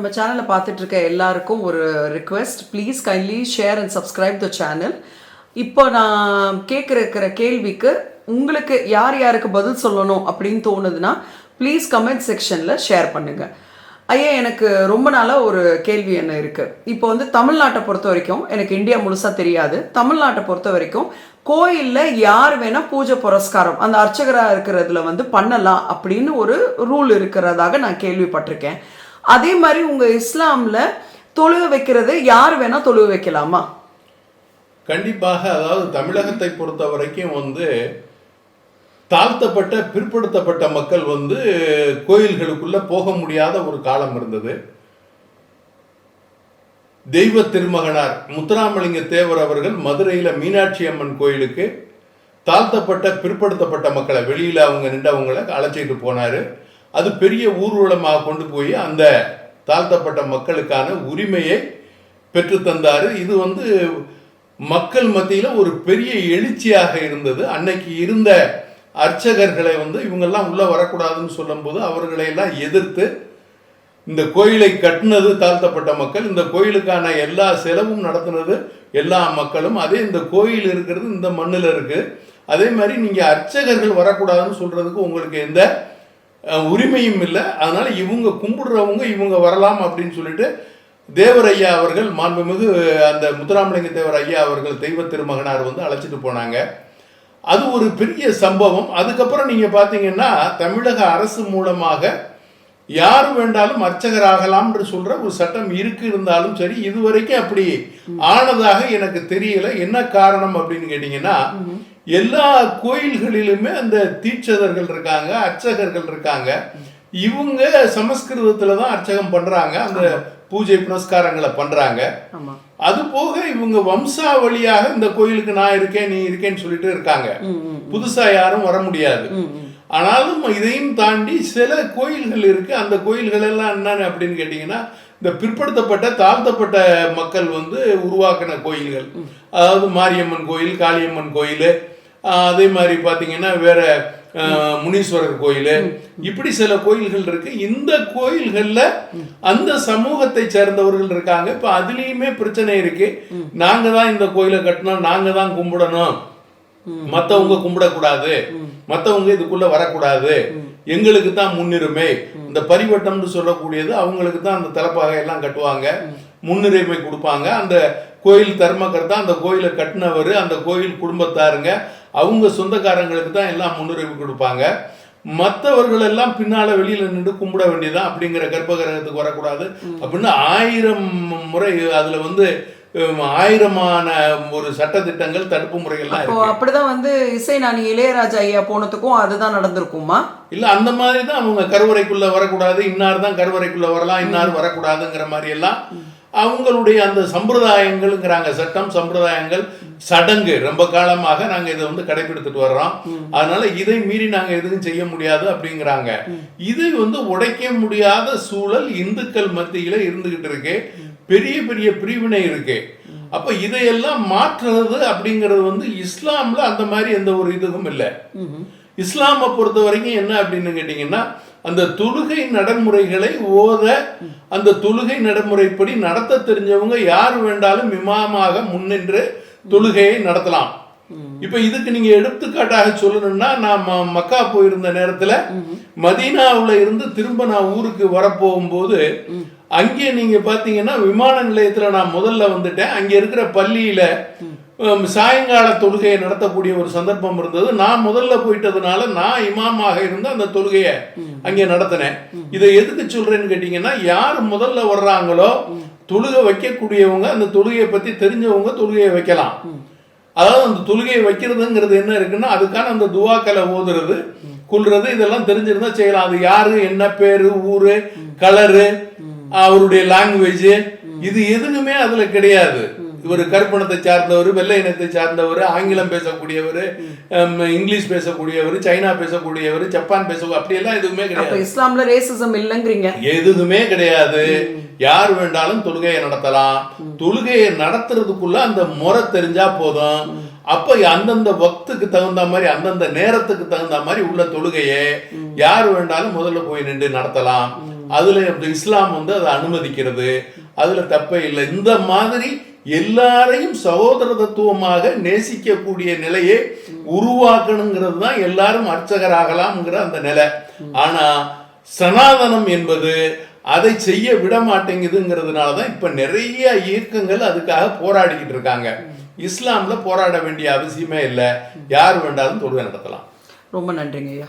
நம்ம சேனலை பார்த்துட்டு இருக்க எல்லாருக்கும் ஒரு request please kindly share and subscribe the channel இப்போ நான் கேட்குற இருக்கிற கேள்விக்கு உங்களுக்கு யார் யாருக்கு பதில் சொல்லணும் அப்படின்னு தோணுதுன்னா ப்ளீஸ் கமெண்ட் செக்ஷனில் ஷேர் பண்ணுங்க. ஐயா எனக்கு ரொம்ப நாளாக ஒரு கேள்வி என்ன இருக்குது இப்போ வந்து தமிழ்நாட்டை பொறுத்த வரைக்கும் எனக்கு இந்தியா முழுசாக தெரியாது. தமிழ்நாட்டை பொறுத்த வரைக்கும் கோயிலில் யார் வேணால் பூஜை புரஸ்காரம் அந்த அர்ச்சகராக இருக்கிறதுல வந்து பண்ணலாம் அப்படின்னு ஒரு ரூல் இருக்கிறதாக நான் கேள்விப்பட்டிருக்கேன். அதே மாதிரி உங்கள் இஸ்லாமில் தொழுக வைக்கிறது யார் வேணால் தொழுக வைக்கலாமா? கண்டிப்பாக அதாவது தமிழகத்தை பொறுத்த வரைக்கும் வந்து தாழ்த்தப்பட்ட பிற்படுத்தப்பட்ட மக்கள் வந்து கோயில்களுக்குள்ள போக முடியாத ஒரு காலம் இருந்தது. தெய்வ திருமகனார் முத்துராமலிங்க தேவர் அவர்கள் மதுரையில் மீனாட்சி அம்மன் கோயிலுக்கு தாழ்த்தப்பட்ட பிற்படுத்தப்பட்ட மக்களை வெளியில் அவங்க நின்றவங்களை அழைச்சிட்டு போனார். அது பெரிய ஊர்வலமாக கொண்டு போய் அந்த தாழ்த்தப்பட்ட மக்களுக்கான உரிமையை பெற்று தந்தார். இது வந்து மக்கள் மத்தியில் ஒரு பெரிய எழுச்சியாக இருந்தது. அன்னைக்கு இருந்த அர்ச்சகர்களை வந்து இவங்கெல்லாம் உள்ளே வரக்கூடாதுன்னு சொல்லும்போது அவர்களை எல்லாம் எதிர்த்து இந்த கோயிலை கட்டினது தாழ்த்தப்பட்ட மக்கள். இந்த கோயிலுக்கான எல்லா செலவும் நடத்தினது எல்லா மக்களும். அதே இந்த கோயில் இருக்கிறது இந்த மண்ணில் இருக்குது அதே மாதிரி நீங்கள் அர்ச்சகர்கள் வரக்கூடாதுன்னு சொல்கிறதுக்கு உங்களுக்கு எந்த உரிமையும் இல்லை. அதனால் இவங்க கும்பிடுறவங்க இவங்க வரலாம் அப்படின்னு சொல்லிட்டு தேவர் ஐயா அவர்கள் மாண்புமிகு அந்த முத்துராமலிங்க தேவர் ஐயா அவர்கள் தெய்வ திருமகனார் வந்து அழைச்சிட்டு போனாங்க. அது ஒரு பெரிய சம்பவம். அதுக்கப்புறம் நீங்கள் பார்த்தீங்கன்னா தமிழக அரசு மூலமாக யார் வேண்டாலும் அர்ச்சகர் ஆகலாம்னு சொல்ற ஒரு சட்டம் இருக்கு இருந்தாலும் சரி இதுவரைக்கும் அப்படி ஆனதாக எனக்கு தெரியல. என்ன காரணம் அப்படின்னு கேட்டீங்கன்னா எல்லா கோயில்களிலுமே அந்த தீட்சதர்கள் இருக்காங்க அர்ச்சகர்கள் இருக்காங்க. இவங்க சமஸ்கிருதத்துல தான் அர்ச்சகம் பண்றாங்க அந்த பூஜை புனஸ்காரங்களை பண்றாங்க. அது போக இவங்க வம்சாவளியாக இந்த கோயிலுக்கு நான் இருக்கேன் நீ இருக்கேன்னு சொல்லிட்டு இருக்காங்க. புதுசா யாரும் வர முடியாது. ஆனாலும் இதையும் தாண்டி சில கோயில்கள் இருக்கு. அந்த கோயில்கள் எல்லாம் என்னன்னு அப்படின்னு கேட்டிங்கன்னா இந்த பிற்படுத்தப்பட்ட தாழ்த்தப்பட்ட மக்கள் வந்து உருவாக்கின கோயில்கள். அதாவது மாரியம்மன் கோயில் காளியம்மன் கோயில் அதே மாதிரி பார்த்தீங்கன்னா வேற முனீஸ்வரர் கோயில். இப்படி சில கோயில்கள் இருக்கு. இந்த கோயில்கள்ல அந்த சமூகத்தை சேர்ந்தவர்கள் இருக்காங்க. இப்ப அதுலயுமே பிரச்சனை இருக்கு. நாங்க தான் இந்த கோயிலை கட்டணும். நாங்க தான் கும்பிடணும். மத்தவங்க கும்பிடக்கூடாது. மத்தவங்க இதுக்குள்ள வரக்கூடாது. எங்களுக்கு தான் முன்னுரிமை. இந்த பரிவட்டம்னு சொல்லக்கூடியது அவங்களுக்கு தான் அந்த தலைப்பாகை எல்லாம் கட்டுவாங்க. முன்னுரிமை கொடுப்பாங்க. அந்த கோயில் தர்மகர்த்தா அந்த கோயிலை கட்டினவர். அந்த கோயில் குடும்பத்தாருங்க. அவங்க சொந்தக்காரங்களுக்கு தான் எல்லாம் முன்னுரிமை கொடுப்பாங்க. மற்றவர்கள் எல்லாம் பின்னால வெளியில நின்று கும்பிட வேண்டியதான் அப்படிங்கிற கர்ப்பகிரகத்துக்கு வரக்கூடாது. அப்படின்னு ஆயிரம் முறை அதுல வந்து ஆயிரமான ஒரு சட்டதிட்டங்கள் தடுப்பு முறைகள்லாம் அப்படிதான் வந்து இசை நாணி இளையராஜா ஐயா போனதுக்கும் அதுதான் நடந்திருக்குமா? இல்ல அந்த மாதிரி தான் அவங்க கருவறைக்குள்ள வரக்கூடாது. இன்னார் தான் கருவறைக்குள்ள வரலாம் இன்னார் வரக்கூடாதுங்கிற மாதிரி எல்லாம் அவங்களுடைய அந்த சம்பிரதாயங்கள்ங்கிறாங்க. சட்டம் சம்பிரதாயங்கள் சடங்கு. ரொம்ப காலமாக நாங்க இதை வந்து கடைபிடித்துட்டு வர்றோம். அதனால இதை மீறி நாங்க எதுவும் செய்ய முடியாது அப்படிங்கிறாங்க. இதை வந்து உடைக்க முடியாத சூழல் இந்துக்கள் மத்தியில இருந்துகிட்டு இருக்கு. பெரிய பெரிய பிரிவினை இருக்கு. அப்ப இதையெல்லாம் மாற்றுறது அப்படிங்கிறது வந்து இஸ்லாம்ல அந்த மாதிரி எந்த ஒரு இதுவும் இல்லை. இஸ்லாமை பொறுத்த வரைக்கும் என்ன அப்படின்னு கேட்டிங்கன்னா அந்த தொழுகை நடைமுறைகளை ஓத அந்த தொழுகை நடைமுறைப்படி நடத்த தெரிஞ்சவங்க யார் வேண்டாலும் இமாமாக முன்னின்று தொழுகையை நடத்தலாம். இப்ப இதுக்கு நீங்க எடுத்துக்காட்டாக சொல்லணும்னா நான் ம- மக்கா போயிருந்த நேரத்துல மதீனாவுல இருந்து திரும்ப நான் ஊருக்கு வரப்போகும்போது அங்கே நீங்க பாத்தீங்கன்னா விமான நிலையத்துல நான் முதல்ல வந்துட்டேன். அங்க இருக்கிற பள்ளியில சாயங்கால தொழுகையை நடத்தக்கூடிய ஒரு சந்தர்ப்பம் இருந்தது. நான் முதல்ல போயிட்டதுனால நான் இமாமாக இருந்து அந்த தொழுகையை அங்கே நடத்தினேன். இதை எதுக்கு சொல்றேன்னு கேட்டீங்கன்னா யார் முதல்ல வர்றாங்களோ தொழுகை வைக்கக்கூடியவங்க அந்த தொழுகையை பத்தி தெரிஞ்சவங்க தொழுகையை வைக்கலாம். அதாவது அந்த தொழுகையை வைக்கிறதுங்கிறது என்ன இருக்குன்னா அதுக்கான அந்த துவாக்களை ஓதுறது கொள்றது இதெல்லாம் தெரிஞ்சிருந்தா செய்யலாம். அது யாரு என்ன பேரு ஊரு கலரு அவருடைய லாங்குவேஜ் இது எதுவுமே அதுல கிடையாது. இவர் கருப்பணத்தை சார்ந்தவர் வெள்ளை இனத்தை சார்ந்தவர் ஆங்கிலம் பேசக்கூடியவர் இங்கிலீஷ் பேசக்கூடியவர் சைனா பேசக்கூடியவர் ஜப்பான் பேச அப்படியெல்லாம் எதுவுமே கிடையாது. இஸ்லாம்ல ரேசிசம் இல்லைங்கிறீங்க. எதுவுமே கிடையாது. யார் வேண்டாலும் தொழுகையை நடத்தலாம். தொழுகையை நடத்துறதுக்குள்ள அந்த முறை தெரிஞ்சா போதும். அப்ப அந்தந்த வக்துக்கு தகுந்த மாதிரி அந்தந்த நேரத்துக்கு தகுந்த மாதிரி உள்ள தொழுகையை யார் வேண்டாலும் முதல்ல போய் நின்று நடத்தலாம். அதுல இஸ்லாம் வந்து அதை அனுமதிக்கிறது. அதுல தப்பே இல்லை. இந்த மாதிரி எல்லாரையும் சகோதர தத்துவமாக நேசிக்கக்கூடிய நிலையை உருவாக்கணுங்கிறது தான் எல்லாரும் அர்ச்சகராகலாம்ங்கிற அந்த நிலை. ஆனா சனாதனம் என்பது அதை செய்ய விட மாட்டேங்குதுங்கிறதுனால தான் இப்போ நிறைய இயக்கங்கள் அதுக்காக போராடிக்கிட்டு இருக்காங்க. இஸ்லாமில் போராட வேண்டிய அவசியமே இல்லை. யார் வேண்டாலும் தொழுவை நடத்தலாம். ரொம்ப நன்றிங்க ஐயா